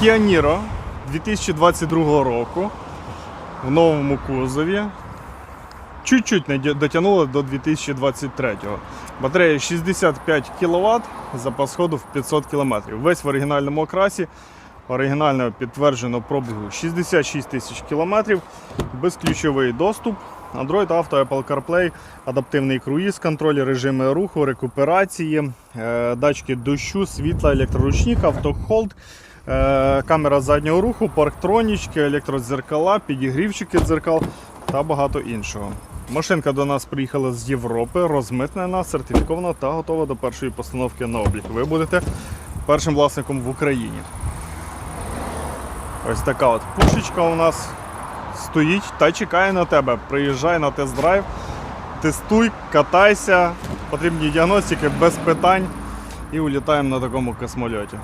Kia Niro 2022 року в новому кузові. Чуть-чуть не дотягнули до 2023. Батарея 65 кВт, запас ходу в 500 км. Весь в оригінальному окрасі. Оригінально підтверджено пробігу 66 тисяч кілометрів, безключовий доступ, Android Auto, Apple CarPlay, адаптивний круїз, контроль режими руху, рекуперації, е, датчики дощу, світла, електроручник, автохолд, камера заднього руху, парктронічки, електродзеркала, підігрівчики дзеркал та багато іншого. Машинка до нас приїхала з Європи, розмитнена, сертифікована та готова до першої постановки на облік. Ви будете першим власником в Україні. Ось така от пушечка у нас стоїть та чекає на тебе. Приїжджай на тест-драйв, тестуй, катайся, потрібні діагностики без питань і улітаємо на такому космольоті.